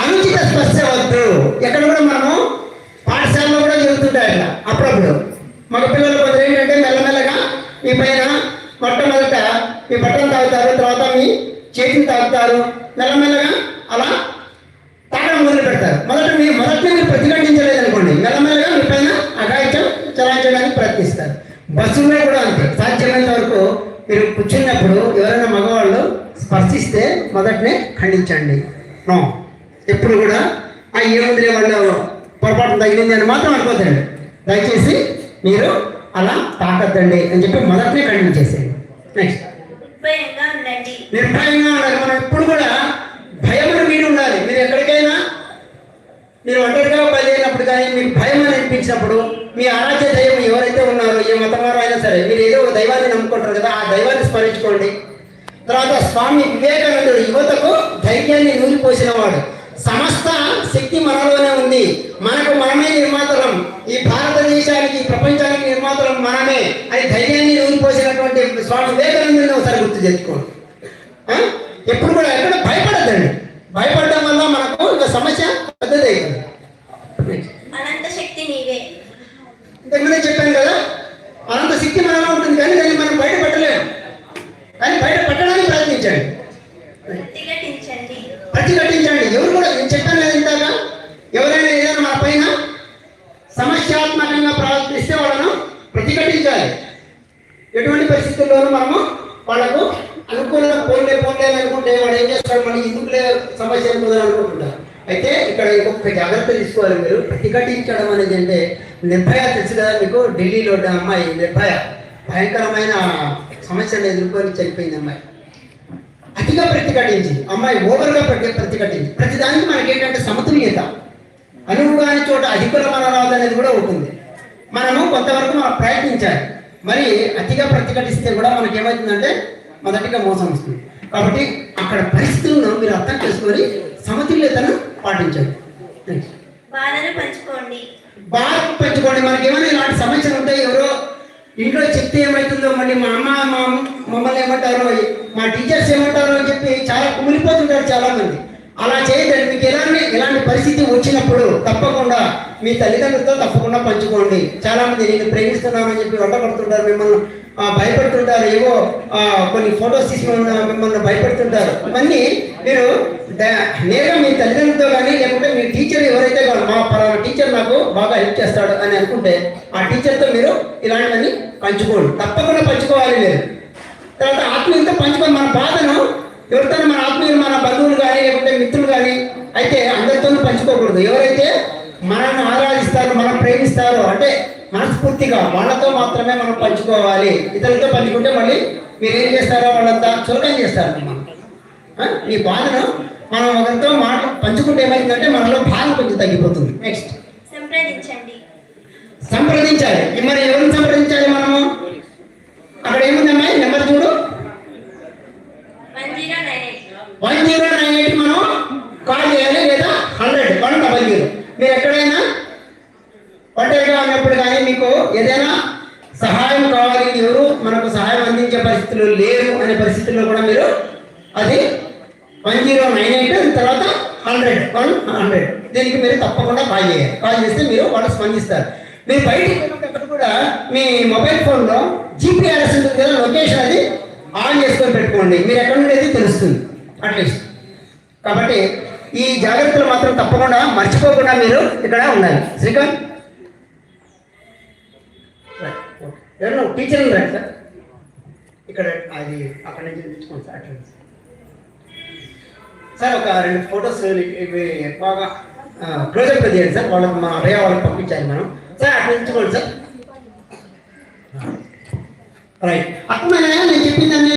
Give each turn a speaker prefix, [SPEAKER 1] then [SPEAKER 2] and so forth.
[SPEAKER 1] అనుచిత
[SPEAKER 2] స్పర్శ వద్దు ఎక్కడ కూడా మనము పాఠశాలలో కూడా జరుగుతుంటాయి అట్లా అప్పుడప్పుడు మగ పిల్లలు కొందరు ఏంటంటే మెల్లమెల్లగా మీ పైన మొట్టమొదట మీ బట్టలు తాగుతారు తర్వాత మీ చేతిని తాగుతారు మెల్లమెల్లగా అలా తాగడం మొదలు పెడతారు. మొదట మీ మొదట మీరు ప్రతిఘటించలేదు అనుకోండి మెల్లమెల్లగా మీ పైన అఘాయిత్యం చలాయించడానికి ప్రయత్నిస్తారు. బస్సులో కూడా అంతే. సాధ్యమైనంత వరకు మీరు కూర్చున్నప్పుడు ఎవరైనా మగవాళ్ళు స్పర్శిస్తే మొదటనే ఖండించండి. నో. ఎప్పుడు కూడా ఆ ఏముందిలే వాళ్ళు పొరపాటు తగిలింది అని మాత్రం అనుకోద్దండి. దయచేసి మీరు అలా తాకద్దండి అని చెప్పి మొదటనే ఖండించేసేయండి నెక్స్ట్
[SPEAKER 1] నిర్భయంగా
[SPEAKER 2] ఉండాలి. మనం ఎప్పుడు కూడా భయమును వీడి ఉండాలి. మీరు ఎక్కడికైనా మీరు ఒంటరిగా బయలుదేరినప్పుడు కానీ మీకు భయం అని అనిపించినప్పుడు మీ ఆరాధ్య దైవం ఎవరైతే ఉన్నారో ఏ మతం వారు అయినా సరే మీరు ఏదో ఒక దైవాన్ని నమ్ముకుంటారు కదా ఆ దైవాన్ని స్మరించుకోండి. తర్వాత స్వామి వివేకానందుడు యువతకు ధైర్యాన్ని నూరిపోసిన వాడు సమస్త శక్తి మనలోనే ఉంది. మనకు మనమే నిర్మాతలం. ఈ భారతదేశానికి ప్రపంచానికి నిర్మాతలం మనమే అని ధైర్యాన్ని నూరిపోసినటువంటి స్వామి వివేకానందుని ఒకసారి గుర్తు తెచ్చుకోండి ఆ? ఎప్పుడు కూడా ఎక్కడ భయపడద్దండి. భయపడడం వల్ల మనకు ఇక సమస్య పెద్దది ఇంతకుముందే చెప్పాను కదా అనంత శక్తి మనలో ఉంటుంది కానీ దాన్ని మనం బయట పెట్టలేము కానీ బయట పెట్టడానికి ప్రయత్నించండి
[SPEAKER 1] ప్రతిఘటించండి
[SPEAKER 2] ప్రతిఘటించండి ఎవరు కూడా నేను చెప్పాను కదా ఇందాక ఎవరైనా ఏదైనా మన పైన సమస్యాత్మకంగా ప్రవర్తిస్తే వాళ్ళను ప్రతిఘటించాలి ఎటువంటి పరిస్థితుల్లోనూ మనము వాళ్ళకు అనుకూలంగా పోలే పోలే అని అనుకుంటే వాడు ఏం చేస్తాడు మళ్ళీ ఎందుకులే సమస్య అనుకుంటుంటారు అయితే ఇక్కడ ఇంకొక జాగ్రత్త తీసుకోవాలి మీరు. ప్రతిఘటించడం అనేది అంటే నిర్భయ తెలుసు కదా మీకు? ఢిల్లీలో ఉన్న అమ్మాయి నిర్భయ. భయంకరమైన సమస్యను ఎదుర్కొని చనిపోయింది అమ్మాయి. అతిగా ప్రతిఘటించి అమ్మాయి ఓవర్గా ప్రతి ప్రతిఘటించి ప్రతిదానికి మనకి ఏంటంటే సమతుల్యత. అనువుగాని చోట అధికుల మనరాదు అనేది కూడా ఉంటుంది. మనము కొంతవరకు మనం ప్రయత్నించాలి. మరి అతిగా ప్రతిఘటిస్తే కూడా మనకేమవుతుందంటే మొదటిగా మోసం వస్తుంది. కాబట్టి అక్కడ పరిస్థితులను మీరు అర్థం చేసుకొని సమతుల్యతను పాటించండి.
[SPEAKER 1] బాధను పంచుకోండి.
[SPEAKER 2] బాగా పెంచుకోండి. మనకి ఏమైనా ఇలాంటి సమస్యలు ఉంటాయి ఎవరో ఇంట్లో చెప్తే ఏమవుతుందో మళ్ళీ మా అమ్మ మా మమ్మల్ని ఏమంటారో మా టీచర్స్ ఏమంటారో అని చెప్పి చాలా కుమిలిపోతుంటారు చాలా మంది అలా చేయదండి మీకు ఎలాంటి ఎలాంటి పరిస్థితి వచ్చినప్పుడు తప్పకుండా మీ తల్లిదండ్రులతో తప్పకుండా పంచుకోండి. చాలా మంది నేను ప్రేమిస్తున్నానని చెప్పి వంటపడుతుంటారు మిమ్మల్ని. ఆ, భయపడుతుంటారు. ఏవో కొన్ని ఫొటోస్ తీసి మిమ్మల్ని భయపడుతుంటారు. అవన్నీ మీరు నేరుగా మీ తల్లిదండ్రులతో కానీ లేకుంటే మీ టీచర్ ఎవరైతే మా పలానా టీచర్ నాకు బాగా హెల్ప్ చేస్తాడు అని అనుకుంటే ఆ టీచర్తో మీరు ఇలాంటివన్నీ పంచుకోండి. తప్పకుండా పంచుకోవాలి మీరు. తర్వాత ఆత్మీయులతో పంచుకొని మన బాధను ఎవరితో మన ఆత్మీయులు మన బంధువులు కానీ లేకుంటే మిత్రులు కానీ అయితే అందరితోనూ పంచుకోకూడదు. ఎవరైతే మనల్ని ఆరాధిస్తారో మనం ప్రేమిస్తారో అంటే మనస్ఫూర్తిగా వాళ్ళతో మాత్రమే మనం పంచుకోవాలి. ఇతరులతో పంచుకుంటే మళ్ళీ మీరు ఏం చేస్తారో వాళ్ళంతా చులకం చేస్తారు? ఈ బాధను మనం ఒకరితో మాట పంచుకుంటే ఏమైందంటే మనలో బాధ కొంచెం తగ్గిపోతుంది. నెక్స్ట్
[SPEAKER 1] సంప్రదించండి.
[SPEAKER 2] సంప్రదించాలి. మరి ఎవరిని సంప్రదించాలి మనము? అక్కడ ఏముందమ్మా? నెంబర్ చూడు.
[SPEAKER 1] వన్ జీరో నైన్ ఎయిట్
[SPEAKER 2] మనం కాల్ చేయాలి లేదా హండ్రెడ్. One double zero. మీరు ఎక్కడైనా ఒంటరిగా ఉన్నప్పుడు కానీ మీకు ఏదైనా సహాయం కావాలి ఎవరు? మనకు సహాయం అందించే పరిస్థితులు లేరు అనే పరిస్థితుల్లో కూడా మీరు అది వన్ జీరో నైన్ ఎయిట్ తర్వాత హండ్రెడ్ వన్ హండ్రెడ్. దీనికి మీరు తప్పకుండా కాల్ చేయాలి. కాల్ చేస్తే మీరు వాళ్ళు స్పందిస్తారు. మీరు బయటికి వెళ్ళేటప్పుడు కూడా మీ మొబైల్ ఫోన్లో జీపీఆర్ఎస్ ఉంటుంది కదా లొకేషన్ అది ఆన్ చేసుకొని పెట్టుకోండి. మీరు ఎక్కడ నుండి తెలుస్తుంది అట్లీస్ట్. కాబట్టి ఈ జాగ్రత్తలు మాత్రం తప్పకుండా మర్చిపోకుండా మీరు ఇక్కడ ఉండాలి. శ్రీకాంత్. ఎవరు టీచర్ రండి సార్ ఇక్కడ అది అక్కడ నుంచి తెచ్చుకోండి సార్ అట్లా సార్ ఒక రెండు ఫొటోస్ ఇవి బాగా క్లోజప్ చేయండి సార్ వాళ్ళకి మా అభయ వాళ్ళకి పంపించాలి మనం. సార్ అక్కడ ఉంచుకోండి సార్. రైట్. అక్కడ నేను చెప్పిందండి